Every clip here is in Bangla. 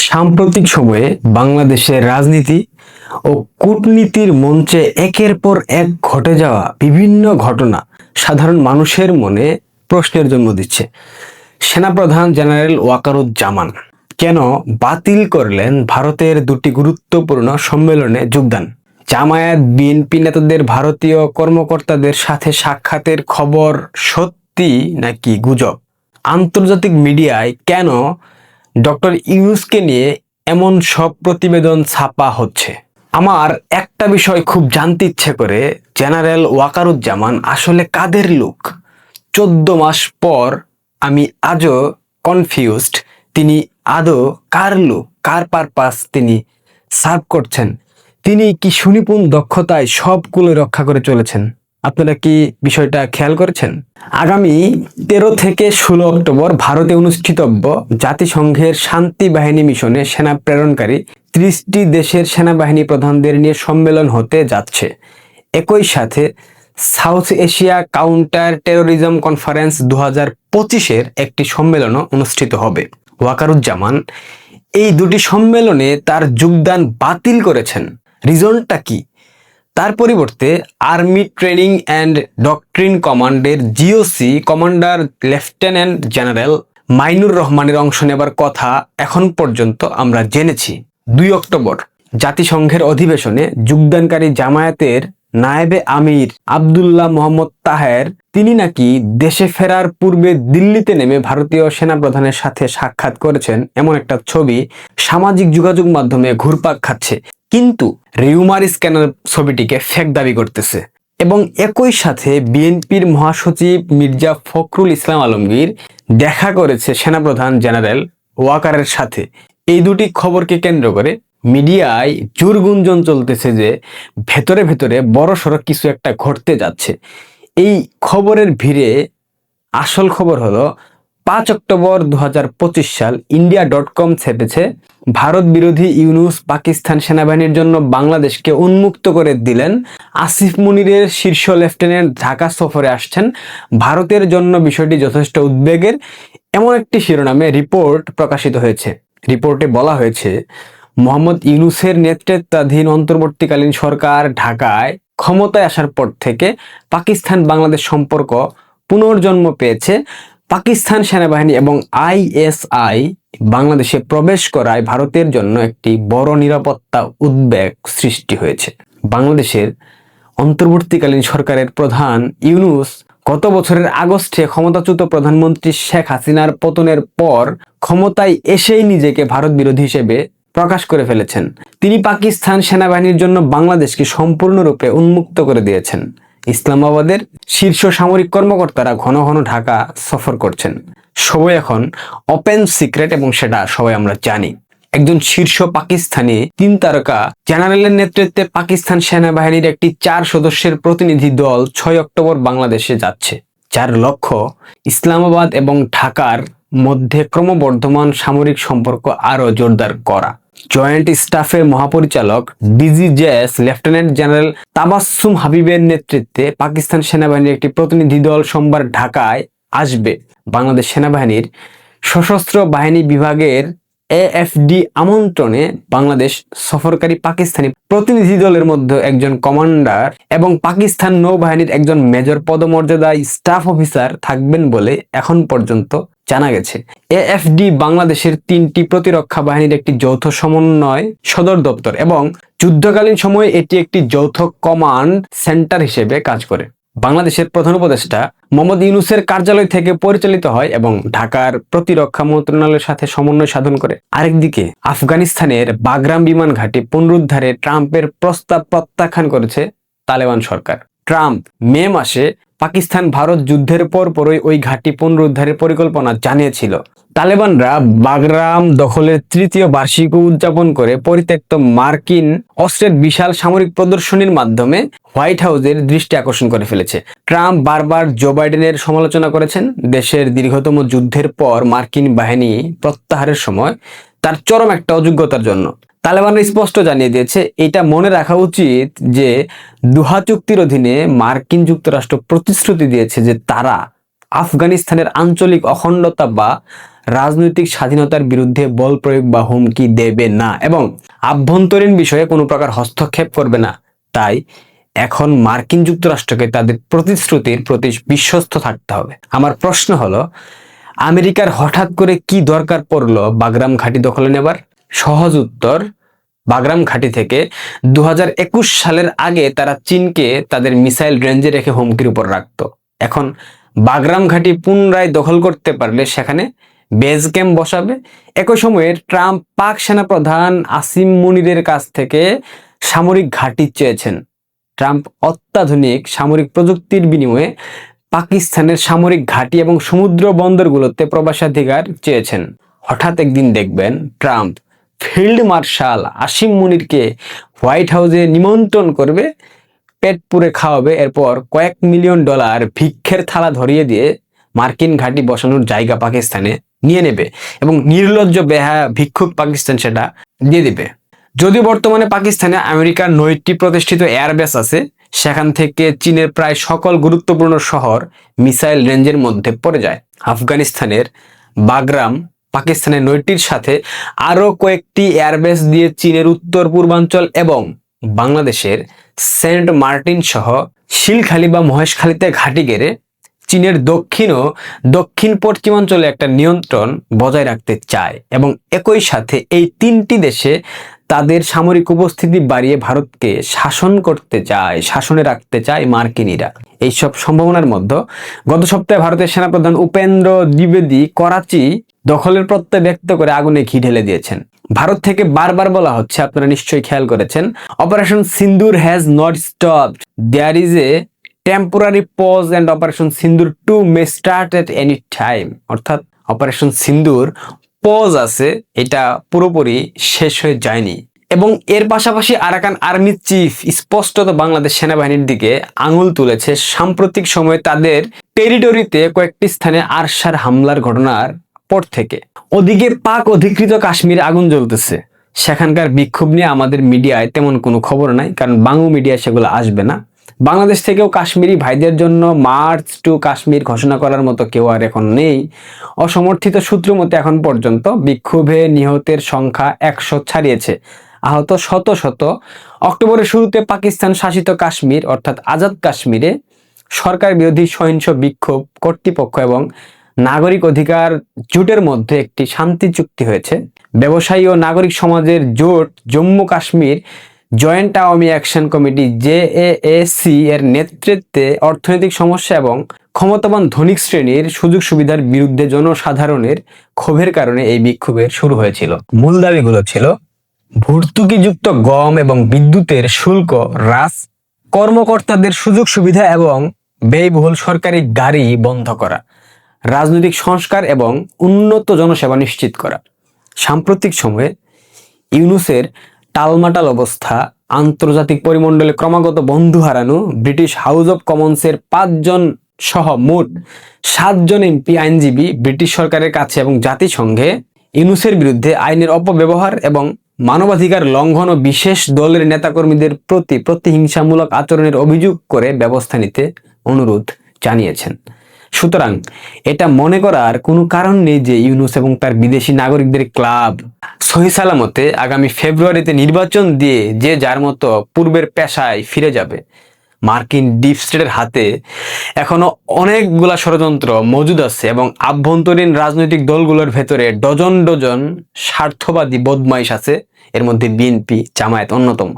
সাম্প্রতিক সময়ে বাংলাদেশের রাজনীতি ও কূটনীতির মঞ্চে একের পর এক ঘটে যাওয়া বিভিন্ন ঘটনা সাধারণ মানুষের মনে প্রশ্নের জন্ম দিচ্ছে। সেনাপ্রধান জেনারেল ওয়াকারুজ্জামান, কেন বাতিল করলেন ভারতের দুটি গুরুত্বপূর্ণ সম্মেলনে যোগদান? জামায়াত, বিএনপি নেতাদের ভারতীয় কর্মকর্তাদের সাথে সাক্ষাতের খবর সত্যি নাকি গুজব? আন্তর্জাতিক মিডিয়ায় কেন ডক্টর ইউনুসকে নিয়ে এমন সব প্রতিবেদন ছাপা হচ্ছে। আমার একটা বিষয় খুব জানতে ইচ্ছে করে, জেনারেল ওয়াকারুজ্জামান আসলে কাদের লোক? চোদ্দ মাস পর আমি আজও কনফিউজড, তিনি আদৌ কার লোক, কার পারপাস তিনি সার্ভ করছেন? তিনি কি সুনিপুণ দক্ষতায় সবগুলো রক্ষা করে চলেছেন? আপনারা কি বিষয়টা খেয়াল করেছেন? আগামী তেরো থেকে ষোলো অক্টোবর ভারতে অনুষ্ঠিতব্য জাতিসংঘের শান্তি বাহিনী মিশনে সেনা প্রেরণকারী ত্রিশটি দেশের সেনাবাহিনী প্রধানদের নিয়ে সম্মেলন হতে যাচ্ছে। একই সাথে South Asia counter terrorism conference দু হাজার পঁচিশের একটি সম্মেলনও অনুষ্ঠিত হবে। ওয়াকারুজ্জামান, এই দুটি সম্মেলনে তার যোগদান বাতিল করেছেন। রিজনটা কি? তার পরিবর্তে আর্মি ট্রেনিং অ্যান্ড ডক্ট্রিন কমান্ডের GOC commander lieutenant general Mainur রহমানের অংশ নেবার কথা এখন পর্যন্ত আমরা জেনেছি। দুই অক্টোবর, জাতিসংঘের অধিবেশনে যোগদানকারী জামায়াতের নায়েবে আমির আবদুল্লাহ মোহাম্মদ তাহের, তিনি নাকি দেশে ফেরার পূর্বে দিল্লিতে নেমে ভারতীয় সেনাপ্রধানের সাথে সাক্ষাৎ করেছেন, এমন একটা ছবি সামাজিক যোগাযোগ মাধ্যমে ঘুরপাক খাচ্ছে। কিন্তু রিউমার স্ক্যানার ছবিটিকে ফেক দাবি করতেছে। এবং একই সাথে বিএনপির মহাসচিব মির্জা ফখরুল ইসলাম আলমগীর দেখা করেছে সেনাপ্রধান জেনারেল ওয়াকারের সাথে। এই দুটি খবরকে কেন্দ্র করে মিডিয়ায় জোর গুঞ্জন চলতেছে যে ভেতরে ভেতরে বড় সড়ো কিছু একটা ঘটতে যাচ্ছে। এই খবরের ভিড়ে আসল খবর হলো পাঁচ অক্টোবর দু হাজার পঁচিশ সাল ইন্ডিয়া ডট কম ছেপেছে। ভারত বিরোধী ইউনুস পাকিস্তান সেনাবাহিনীর জন্য বাংলাদেশকে উন্মুক্ত করে দিলেন। আসিফ মুনিরের শীর্ষ লেফটেন্যান্ট ঢাকা সফরে আসছেন। ভারতের জন্য বিষয়টি যথেষ্ট উদ্বেগের। এমন একটি শিরোনামে রিপোর্ট প্রকাশিত হয়েছে। রিপোর্টে বলা হয়েছে, মোহাম্মদ ইউনুসের নেতৃত্বাধীন অন্তর্বর্তীকালীন সরকার ঢাকায় ক্ষমতায় আসার পর থেকে পাকিস্তান বাংলাদেশ সম্পর্ক পুনর্জন্ম পেয়েছে। পাকিস্তান সেনাবাহিনী এবং আইএসআই বাংলাদেশে প্রবেশ করায় ভারতের জন্য একটি বড় নিরাপত্তা উদ্বেগ সৃষ্টি হয়েছে। বাংলাদেশের অন্তর্বর্তীকালীন সরকারের প্রধান ইউনুস গত বছরের আগস্টে ক্ষমতাচ্যুত প্রধানমন্ত্রী শেখ হাসিনার পতনের পর ক্ষমতায় এসেই নিজেকে ভারত বিরোধী হিসেবে প্রকাশ করে ফেলেছেন। তিনি পাকিস্তান সেনাবাহিনীর জন্য বাংলাদেশকে সম্পূর্ণরূপে উন্মুক্ত করে দিয়েছেন। ইসলামাবাদের শীর্ষ সামরিক কর্মকর্তারা ঘন ঘন ঢাকা সফর করছেন। সবাই এখন ওপেন সিক্রেট এবং সেটা সবাই আমরা জানি। একজন শীর্ষ পাকিস্তানি তিন তারকা জেনারেলের নেতৃত্বে পাকিস্তান সেনাবাহিনীর একটি চার সদস্যের প্রতিনিধি দল ছয় অক্টোবর বাংলাদেশে যাচ্ছে, যার লক্ষ্য ইসলামাবাদ এবং ঢাকার মধ্যে ক্রমবর্ধমান সামরিক সম্পর্ক আরও জোরদার করা। জয়েন্ট স্টাফের মহাপরিচালক, ডিজিজেএস লেফটেন্যান্ট জেনারেল তাবাসসুম হাবিবের নেতৃত্বে পাকিস্তান সেনাবাহিনীর একটি প্রতিনিধি দল সোমবার ঢাকায় আসবে। বাংলাদেশ সেনাবাহিনীর সশস্ত্র বাহিনী বিভাগের এএফডি আমন্ত্রণে বাংলাদেশ সফরকারী পাকিস্তানি প্রতিনিধি দলের মধ্যে একজন কমান্ডার এবং পাকিস্তান নৌবাহিনীর একজন মেজর পদমর্যাদায় স্টাফ অফিসার থাকবেন বলে এখন পর্যন্ত জানা গেছে। এএফডি বাংলাদেশের তিনটি প্রতিরক্ষা বাহিনীর একটি যৌথ সমন্বয় সদর দপ্তর এবং যুদ্ধকালীন সময়ে এটি একটি যৌথ কমান্ড সেন্টার হিসেবে কাজ করে। বাংলাদেশের প্রধান উপদেষ্টা মোহাম্মদ ইউনুসের কার্যালয় থেকে পরিচালিত হয় এবং ঢাকার প্রতিরক্ষা মন্ত্রণালয়ের সাথে সমন্বয় সাধন করে। আরেকদিকে, আফগানিস্তানের বাগরাম বিমান ঘাঁটি পুনরুদ্ধারে ট্রাম্পের প্রস্তাব প্রত্যাখ্যান করেছে তালেবান সরকার। ট্রাম্প মে মাসে পাকিস্তান ভারত যুদ্ধের পর পরই ওই ঘাঁটি পুনরুদ্ধারের পরিকল্পনা জানিয়েছিল। তালেবানরা বাগরাম দখলের তৃতীয় বার্ষিক উদযাপন করে পরিত্যক্ত মার্কিন অস্ত্রের বিশাল সামরিক প্রদর্শনীর মাধ্যমে হোয়াইট হাউসের দৃষ্টি আকর্ষণ করে ফেলেছে। ট্রাম্প বারবার জো বাইডেনের সমালোচনা করেছেন। দেশের দীর্ঘতম যুদ্ধের পর মার্কিন বাহিনী প্রত্যাহারের সময় তার চরম একটা অযোগ্যতার জন্য। তালেবানরা স্পষ্ট জানিয়ে দিয়েছে, এটা মনে রাখা উচিত যে দুহা চুক্তির অধীনে মার্কিন যুক্তরাষ্ট্র প্রতিশ্রুতি দিয়েছে যে তারা আফগানিস্তানের আঞ্চলিক অখণ্ডতা বা রাজনৈতিক স্বাধীনতার বিরুদ্ধে বল প্রয়োগ বা হুমকি দেবে না এবং আভ্যন্তরীণ বিষয়ে কোনো প্রকার হস্তক্ষেপ করবে না। তাই এখন মার্কিন যুক্তরাষ্ট্রকে তাদের প্রতিশ্রুতির প্রতি বিশ্বস্ত থাকতে হবে। আমার প্রশ্ন হলো, আমেরিকার হঠাৎ করে কি দরকার পড়ল বাগরাম ঘাঁটি দখলে নেবার? সহজ উত্তর বাগরাম ঘাঁটি থেকে দু হাজার একুশ সালের আগে তারা চীনকে তাদের মিসাইল রেঞ্জে রেখে হুমকির উপর রাখত। এখন বাগরাম ঘাঁটি পুনরায় দখল করতে পারলে সেখানে বেজ ক্যাম্প বসাবে। একই সময়ে ট্রাম্প পাক সেনাপ্রধান আসিম মুনিরের কাছ থেকে সামরিক ঘাঁটি চেয়েছেন। ট্রাম্প অত্যাধুনিক সামরিক প্রযুক্তির বিনিময়ে পাকিস্তানের সামরিক ঘাঁটি এবং সমুদ্র বন্দরগুলোতে প্রবেশাধিকার চেয়েছেন। হঠাৎ একদিন দেখবেন ট্রাম্প ফিল্ড মার্শাল আসিম মুনিরকে হোয়াইট হাউসে নিমন্ত্রণ করবে, পেট পুরে খাওয়াবে, এরপর কয়েক মিলিয়ন ডলার ভিক্ষের থালা ধরিয়ে দিয়ে মার্কিন ঘাঁটি বসানোর জায়গা পাকিস্তানে নিয়ে নেবে এবং নির্লজ্জ বেহা ভিক্ষুক পাকিস্তান সেটা দিয়ে দিবে। যদিও বর্তমানে পাকিস্তানে আমেরিকার নয়টি প্রতিষ্ঠিত এয়ারবেস আছে, সেখান থেকে চীনের প্রায় সকল গুরুত্বপূর্ণ শহর মিসাইল রেঞ্জের মধ্যে পড়ে যায়। আফগানিস্তানের বাগরাম পাকিস্তানের নয়টির সাথে আরও কয়েকটি এয়ারবেস দিয়ে চীনের উত্তর, পূর্বাঞ্চল এবং বাংলাদেশের সেন্ট মার্টিন সহ শিলখালি বা মহেশখালীতে ঘাঁটি গেড়ে চীনের দক্ষিণ ও দক্ষিণ পশ্চিমাঞ্চলে একটা নিয়ন্ত্রণ বজায় রাখতে চায় এবং একই সাথে এই তিনটি দেশে তাদের সামরিক উপস্থিতি বাড়িয়ে ভারতকে শাসন করতে চায়, শাসনে রাখতে চায় মার্কিনীরা। এইসব সম্ভাবনার মধ্যে গত সপ্তাহে ভারতের সেনাপ্রধান উপেন্দ্র দ্বিবেদী করাচি দখলের প্রত্যয় ব্যক্ত করে আগুনে ঘি ঢেলে দিয়েছেন। ভারত থেকে বারবার বলা হচ্ছে, আপনারা নিশ্চয়ই খেয়াল করেছেন, operation Sindoor has not stop there is a temporary pause and operation Sindoor to may start at any time অর্থাৎ অপারেশন সিন্দুর পজ আছে, এটা পুরোপুরি শেষ হয়ে যায়নি। এবং এর পাশাপাশি আরাকান আর্মি চিফ স্পষ্টত বাংলাদেশ সেনাবাহিনীর দিকে আঙুল তুলেছে, সাম্প্রতিক সময়ে তাদের টেরিটরিতে কয়েকটি স্থানে আরশার হামলার ঘটনার পর থেকে। ওদিকে পাক অধিকৃত কাশ্মীরে আগুন জ্বলতেছে। সেখানকার বিক্ষোভ নিয়ে আমাদের মিডিয়ায় তেমন কোনো খবর নাই, কারণ বাংলা মিডিয়া সেগুলো আসবে না। বাংলাদেশ থেকেও কাশ্মীরি ভাইদের জন্য মার্চ টু কাশ্মীর ঘোষণা করার মতো কেউ আর এখন নেই। অসমর্থিত সূত্র মতে এখন পর্যন্ত বিক্ষোভে নিহতের সংখ্যা একশো ছাড়িয়েছে। আহত শত শত। অক্টোবরের শুরুতে পাকিস্তান শাসিত কাশ্মীর, অর্থাৎ আজাদ কাশ্মীরে সরকার বিরোধী সহিংস বিক্ষোভ কর্তৃপক্ষ এবং নাগরিক অধিকার জোটের মধ্যে একটি শান্তি চুক্তি হয়েছে। ব্যবসায়ী ও নাগরিক সমাজের জোট Jammu Kashmir joint Awami action committee JAAC এর নেতৃত্বে অর্থনৈতিক সমস্যা এবং ক্ষমতাবান ধনিক শ্রেণির সুযোগ সুবিধার বিরুদ্ধে জনসাধারণের ক্ষোভের কারণে এই বিক্ষোভের শুরু হয়েছিল। মূল দাবিগুলো ছিল ভর্তুকিযুক্ত গম এবং বিদ্যুতের শুল্ক হ্রাস, কর্মকর্তাদের সুযোগ সুবিধা এবং ব্যয়বহুল সরকারি গাড়ি বন্ধ করা। রাজনৈতিক সংস্কার এবং উন্নত জনসেবা নিশ্চিত করা। সাম্প্রতিক সময়ে ইউনুসের টালমাটাল অবস্থা, আন্তর্জাতিক পরিমণ্ডলে ক্রমাগত বন্ধু হারানো, ব্রিটিশ হাউস অব কমন্সের পাঁচজন সহ মোট সাতজন এমপি, আইনজীবী, ব্রিটিশ সরকারের কাছে এবং জাতিসংঘে ইউনুসের বিরুদ্ধে আইনের অপব্যবহার এবং মানবাধিকার লঙ্ঘন ও বিশেষ দলের নেতাকর্মীদের প্রতি প্রতিহিংসামূলক আচরণের অভিযোগ করে ব্যবস্থা নিতে অনুরোধ জানিয়েছেন। সুতরাং এটা মনে করার কোনো কারণ নেই যে ইউনুস এবং তার বিদেশি নাগরিকদের ক্লাব সহি সালামতে আগামী ফেব্রুয়ারিতে নির্বাচন দিয়ে যে যার মতো পূর্বের পেশায় ফিরে যাবে। মার্কিন ডিপ স্টেটের হাতে এখনও অনেকগুলা ষড়যন্ত্র মজুদ আছে এবং আভ্যন্তরীণ রাজনৈতিক দলগুলোর ভেতরে ডজন ডজন স্বার্থবাদী বদমাইশ আছে। এর মধ্যে বিএনপি, জামায়াত অন্যতম।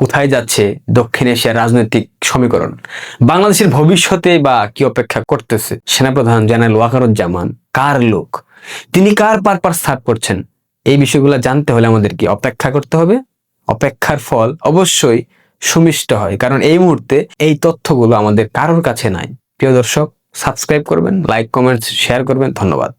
কোথায় যাচ্ছে দক্ষিণ এশিয়ার রাজনৈতিক সমীকরণ? বাংলাদেশের ভবিষ্যতে বা কি অপেক্ষা করতেছে? সেনাপ্রধান জেনারেল ওয়াকারুজ্জামান কার লোক? তিনি কার পারপাস সার্ভ করছেন? এই বিষয়গুলো জানতে হলে আমাদের কি অপেক্ষা করতে হবে। অপেক্ষার ফল অবশ্যই সুমিষ্ট হয়, কারণ এই মুহূর্তে এই তথ্যগুলো আমাদের কারোর কাছে নাই। প্রিয় দর্শক সাবস্ক্রাইব করবেন লাইক কমেন্টস শেয়ার করবেন। ধন্যবাদ।